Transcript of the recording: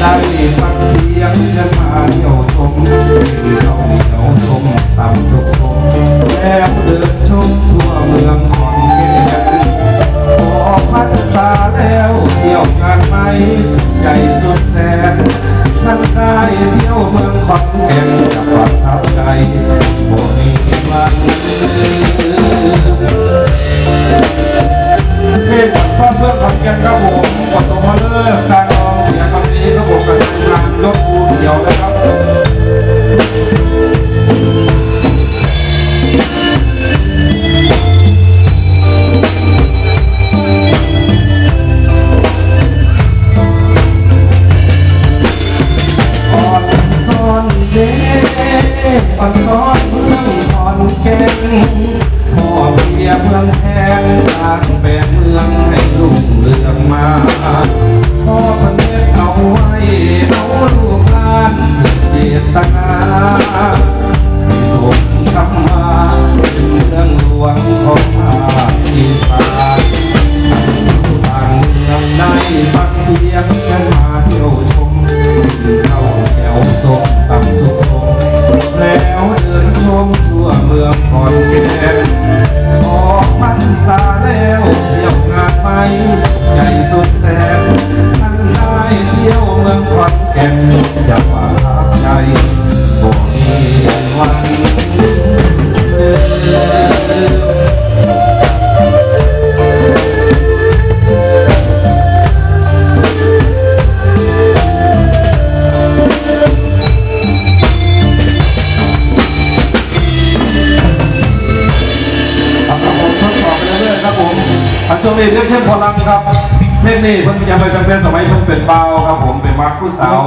ได้ฟังเสียงเดินมาเที่ยวชมกินข้าวเหนียวสมตำสุกสมแล้วเดินชมทั่วเมืองขอนแก่นออพรรษาแล้วเที่ยวงานไหมสุดใหญ่สุดแสนท่าได้เที่ยวเมืองขอนแก่นจังหวัดทับใจ เขียวนะครับอ่อนซ่อนเด้อ่อนซ่อนเมืองอ่อนแก่นพ่อเพียเมืองแทนสร้างแปลงเมืองให้รุ่งเรืองมา องหลวงของภาคอีสานทางเมืองได้ฟังเสียงกันมาเที่ยวชมเข้าแถวสมตำสุขสมแล้วเดินชมทั่วเมืองขอนแก่นออกพรรษาแล้วเที่ยวงานไปสุดใหญ่สุดแสนท่านได้เที่ยวเมืองขอนแก่นอย่ อันช่วงนี้เรื่องเข้มพลังครับเพลงนี้เพิ่งจะไปเป็นสมัยเพิ่งเป็นเบาครับผมเป็นวักผู้สาว